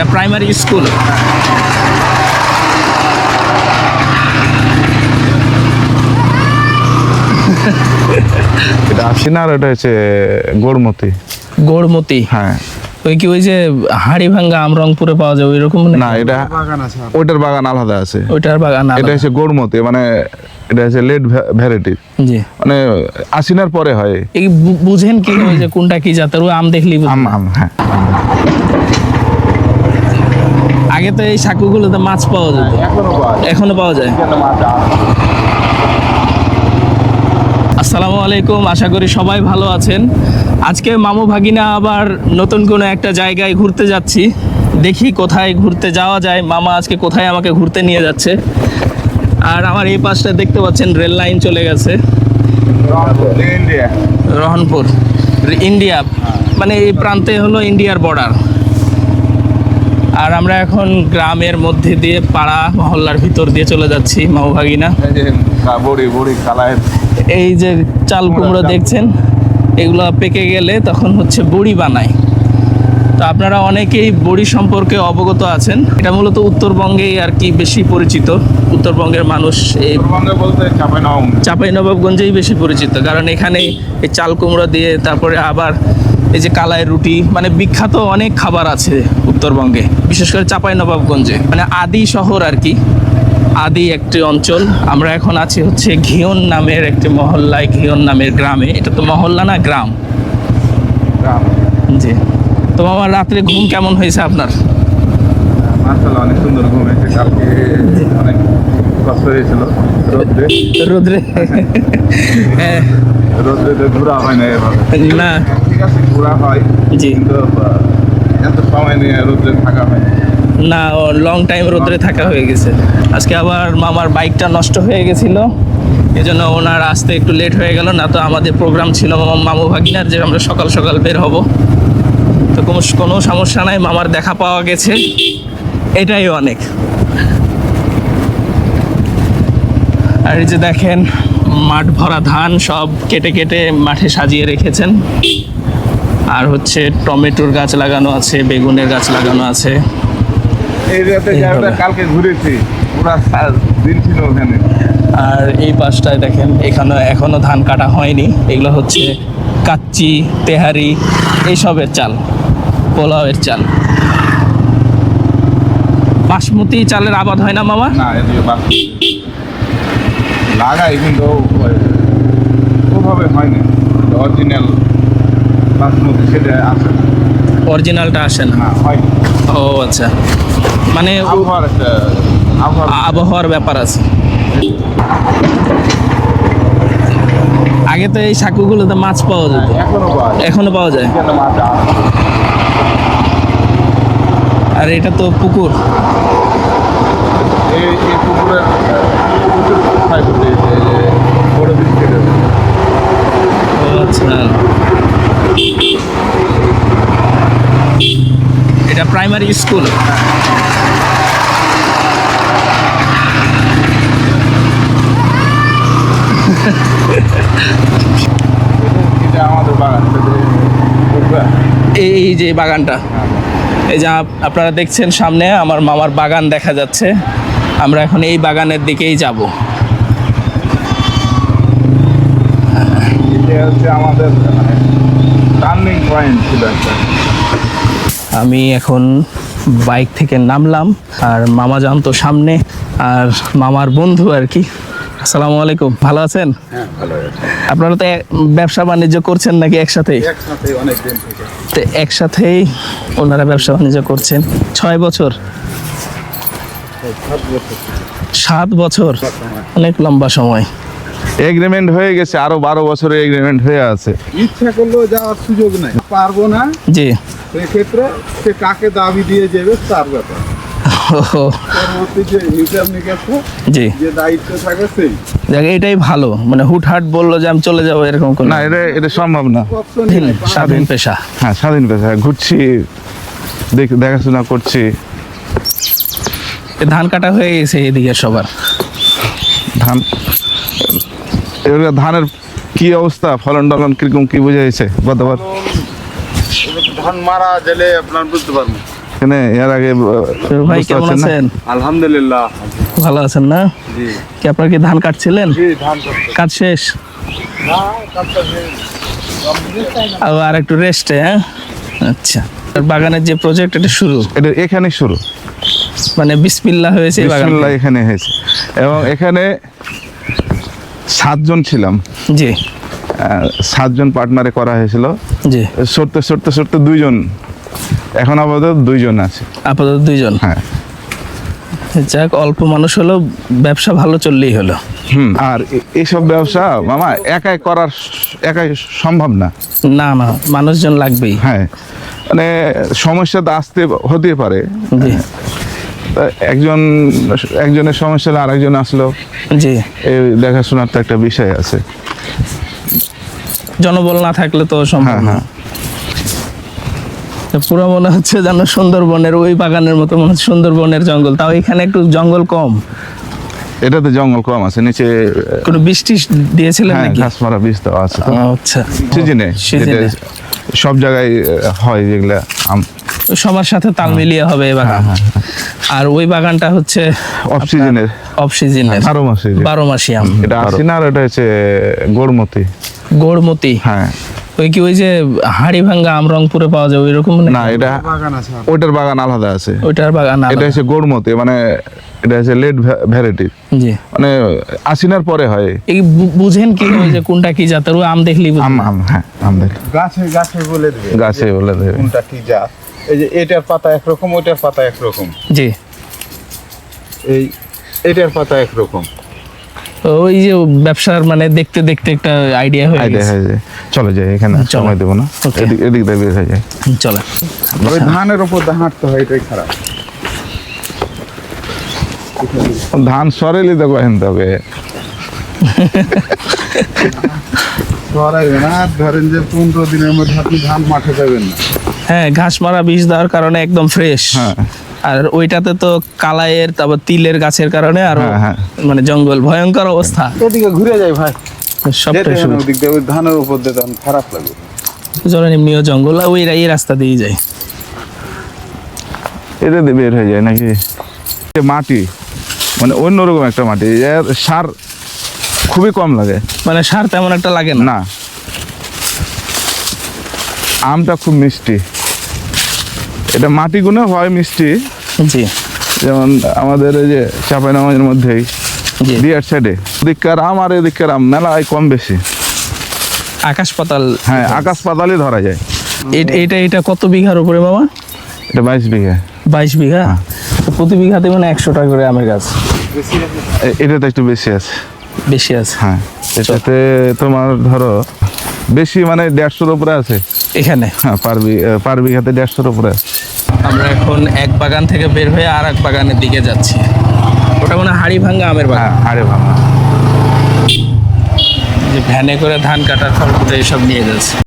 এটা primary school এটা আশিনা আর এটা হচ্ছে গোড়মতি গোড়মতি হ্যাঁ। ওই কি ওই যে হাড়ি ভাঙ্গা আমরংপুরে পাওয়া যায় ওই রকম না এটা ওইটার বাগান আলাদা আছে। ওইটার বাগান এটা হচ্ছে গোড়মতি মানে এটা হচ্ছে লেট ভ্যারাইটি জি। মানে আশিনার পরে হয়। এই বুঝেন কি ওই যে কোনটা কি জাতের ওই আম দেখলি আম আম হ্যাঁ। আগে তো এই সাকুগুলোতে মাছ পাওয়া যেত। এখনও পাওয়া যায়। আসসালামু আলাইকুম আশা করি সবাই ভালো আছেন। আজকে মামু ভাগিনা আবার নতুন কোনো একটা জায়গায় ঘুরতে যাচ্ছি। দেখি কোথায় ঘুরতে যাওয়া যায়। মামা আজকে কোথায় আমাকে ঘুরতে নিয়ে যাচ্ছে। আর আমার এই পাশটা দেখতে পাচ্ছেন রেল লাইন চলে গেছে। রহনপুর ইন্ডিয়া। মানে এই প্রান্তে হলো ইন্ডিয়ার বর্ডার আর আমরা এখন গ্রামের মধ্যে দিয়ে পাড়া মহল্লার ভিতর দিয়ে চলে যাচ্ছি মামু ভাগিনা। বড়ি বড়ি কালায় এই যে চাল কুমড়ো দেখছেন এগুলো পেকে গেলে তখন হচ্ছে বড়ি বানায়। তো আপনারা অনেকেই বড়ি সম্পর্কে অবগত আছেন এটা মূলত উত্তরবঙ্গেই আর কি বেশি পরিচিত। উত্তরবঙ্গের মানুষ এই চাপাই নবাবগঞ্জেই বেশি পরিচিত কারণ এখানে এই চাল কুমড়ো দিয়ে তারপরে আবার এই যে কালাই রুটি মানে বিখ্যাত অনেক খাবার আছে উত্তরবঙ্গে বিশেষ করে চাপাই নবাবগঞ্জে মানে আদি শহর আর কি আদি একটি অঞ্চল। আমরা এখন আছি হচ্ছে ঘিয়ন নামের একটি মহল্লায় ঘিয়ন নামের গ্রামে। এটা তো মহল্লা না গ্রাম? গ্রাম। জি। তো আমার রাত্রে ঘুম কেমন হয়েছে আপনার? অনেক সুন্দর ঘুম হয়েছে। কালকে অনেক কষ্ট হয়েছিল। রোদ্রে। রোদ্রে? হ্যাঁ, রোদ্রে ঘোরা হয় না এভাবে। না। ঠিক আছে ঘোরা হয় জি। কিন্তু এত সময় নিয়ে রোদ্রে থাকা হয় না। না লং টাইম রোদ্রে থাকা হয়ে গেছে। আজকে আবার মামার বাইকটা নষ্ট হয়ে গেছিল। এজন্য ওনার আসতে একটু লেট হয়ে গেল। না তো আমাদের প্রোগ্রাম ছিল মামা- মামু ভাগিনার যে আমরা সকাল সকাল বের হব। তো কোনো কোনো সমস্যা নাই মামার দেখা পাওয়া গেছে। এটাই অনেক। আর এই যে দেখেন মাঠ ভরা ধান সব কেটে কেটে মাঠে সাজিয়ে রেখেছেন। আর হচ্ছে টমেটোর গাছ লাগানো আছে বেগুনের গাছ লাগানো আছে। কালকে ঘুরেছি ওখানে। আর এই পাশটায় দেখেন এখানে এখনও ধান কাটা হয়নি। এগুলো হচ্ছে কাচ্চি তেহারি এইসবের চাল পোলাওয়ের চাল। বাসমতি চালের আবাদ হয় না মামা? না লাগাই কিন্তু ওভাবে হয়নি। অরিজিনাল বাসমতি সেটা আসে না। অরিজিনালটা আসে না। না হয় ও আচ্ছা। মানে আবহাওয়ার একটা আবহাওয়ার ব্যাপার আছে। আগে তো এই সাকুগুলোতে মাছ পাওয়া যেত। এখনও পাওয়া যায়। এখনও পাওয়া যায়? আর এটা তো পুকুর। এই এই পুকুরের আচ্ছা। এটা প্রাইমারি স্কুল। এই যে বাগানটা। এই যে আপ- আপনারা দেখছেন সামনে আমার মামার বাগান দেখা যাচ্ছে। আমরা এখন এই বাগানের দিকেই যাব। আমাদের মানে টার্নিং পয়েন্ট ছিল আমি এখন বাইক থেকে নামলাম আর মামা যান তো সামনে আর মামার বন্ধু আর কি। আসসালামু আলাইকুম ভালো আছেন? হ্যাঁ আপনারা তো ব্যবসা বাণিজ্য করছেন নাকি একসাথে? একসাথেই ওনারা ব্যবসা বাণিজ্য করছেন। ছয় বছর। সাত বছর। অনেক লম্বা সময়। এগ্রিমেন্ট হয়ে গেছে আরও বারো বছরের এগ্রিমেন্ট হয়ে আছে। ইচ্ছা করলেও যাওয়ার সুযোগ নেই। পারব না। জি। সেক্ষেত্রে সে কাকে দাবি দিয়ে যাবে তার ব্যাপার। জি। এটাই ভালো। মানে হুটহাট বলল যে আমি চলে যাব এরকম না এটা এটা সম্ভব না। স্বাধীন পেশা। হ্যাঁ স্বাধীন পেশা। ঘুরছি দেখ- দেখাশোনা করছি। ধান কাটা হয়ে গেছে এদিকে সবার। ধান এবার ধানের কি অবস্থা? ফলন টলন কীরকম কি বোঝা বুঝাইছে গতবার? ধান মারা গেলে আপনার বুঝতে পারবেন এখানে এর আগে ভাই কেমন আছেন? আলহামদুলিল্লাহ। ভালো আছেন না? জি। কি আপনার কি ধান কাটছিলেন? জি ধান কাজ শেষ? না শেষ। আর একটু রেস্টে হ্যাঁ? আচ্ছা। বাগানের যে প্রজেক্ট এটা শুরু? এটা এখানে শুরু। মানে বিসমিল্লা হয়েছে বিসমিল্লাহ এখানে হয়েছে। এবং এখানে সাতজন ছিলাম। জি। সাতজন পার্টনারে করা হয়েছিল। জি। সরতে সরতে সরতে দুইজন। এখন আপাতত দুইজন আছে। আপাতত দুইজন? হ্যাঁ। যাক অল্প মানুষ হলেও ব্যবসা ভালো চললেই হলো। হুম। আর এইসব ব্যবসা মামা একাই করার একাই সম্ভব না। না না মানুষজন লাগবেই। হ্যাঁ। মানে সমস্যা তো আসতে হতে পারে। জি। তা একজন একজনের সমস্যা হলে আরেকজন আসলো। জি। এই দেখাশোনার তো একটা বিষয় আছে। জনবল না থাকলে তো সম্ভব হ্যাঁ, না। হ্যাঁ। পুরো মনে হচ্ছে যেন সুন্দরবনের ওই বাগানের মতো মনে হচ্ছে সুন্দরবনের জঙ্গল। তাও এখানে একটু জঙ্গল কম। এটাতে জঙ্গল কম আছে নিচে কোনো বৃষ্টি দিয়েছিলেন হ্যাঁ নাকি? ঘাস মারা বীজ দেওয়া আছে তো। আচ্ছা। সিজনে সিজনে। সব জায়গায় হয় যেগুলা আম সবার সাথে তাল মিলিয়ে হবে এই বাগান। হ্যাঁ, আর ওই বাগানটা হচ্ছে অফ সিজনের অফ সিজনের বারো মাসে যে। বারো আম। এটা আসিনা আর এটা হচ্ছে গোড়মতি। গোড়মতি? হ্যাঁ। ওই কি ওই যে হাড়ি ভাঙ্গা আম রংপুরে পাওয়া যায় ওই রকম না এটা বাগান আছে ওইটার বাগান আলাদা আছে। ওইটার বাগান এটা হচ্ছে গোড়মতি মানে এটা হচ্ছে লেট ভ্যারাইটি। জি। মানে আসিনার পরে হয়। এই বুঝেন কি যে কোনটা কি জাতের? ওই আম বুঝেন। আম আম হ্যাঁ আম দেখ গাছে গাছে বলে দেবে। গাছে বলে দেবে। কোনটা কি জাত? এই যে এটার পাতা একরকম ওইটার পাতা একরকম। জি। এই এটার পাতা একরকম। ওই যে ব্যবসার মানে দেখতে দেখতে একটা আইডিয়া হয়ে গেছে। যায়। চলে যায় এখানে। সময় দেবো না। এদিক এদিক দিয়ে বের হয়ে যায়। চলে। ওই ধানের উপর হাঁটতে হয় এটাই খারাপ। ধান সরেলি তো কহেন তবে। সরাইবে না আর ধরেন যে পনেরো দিনের মধ্যে আপনি ধান মাঠে যাবেন না। হ্যাঁ ঘাস মারা বীজ দেওয়ার কারণে একদম ফ্রেশ হ্যাঁ। আর ওইটাতে তো কালাইয়ের তারপর তিলের গাছের কারণে আর হ্যাঁ, হ্যাঁ। মানে জঙ্গল ভয়ঙ্কর অবস্থা। এদিকে ঘুরে যাই ভাই। সব যেতে ফ্রেশ হবে ওদিক দিয়ে ওই ধানের উপর দিয়ে খারাপ লাগে। জলের এমনিও জঙ্গল ওই এই রাস্তা দিয়ে যায় এটা দিয়ে বের হয়ে যায় নাকি? মাটি মানে অন্যরকম একটা মাটি। সার খুবই কম লাগে। মানে সার তেমন একটা লাগে না? না। আমটা খুব মিষ্টি। এটা মাটি গুণে হয় মিষ্টি। জি। যেমন আমাদের এই যে চাপাইনামাজের মধ্যেই বিয়ার সাইডে। দিককার আম আর এদিককার আম মেলায় কম বেশি। আকাশ পাতাল। হ্যাঁ আকাশ পাতালই ধরা যায়। এটা এটা কত বিঘার উপরে মামা? এটা বাইশ বিঘা। বাইশ বিঘা? তো প্রতি বিঘাতে মানে একশো টাকা করে আমের গাছ। এটাতে একটু বেশি আছে। বেশি আছে? হ্যাঁ এটাতে তোমার ধরো বেশি মানে দেড়শোর উপরে আছে। এখানে? হ্যাঁ পার পার বিঘাতে দেড়শোর উপরে। আমরা এখন এক বাগান থেকে বের হয়ে আর এক বাগানের দিকে যাচ্ছি। ওটা মানে হাড়ি ভাঙ্গা আমের বাগান। হাড়ি ভাঙ্গা যে ভ্যানে করে ধান কাটার ফল এসব নিয়ে যাচ্ছে।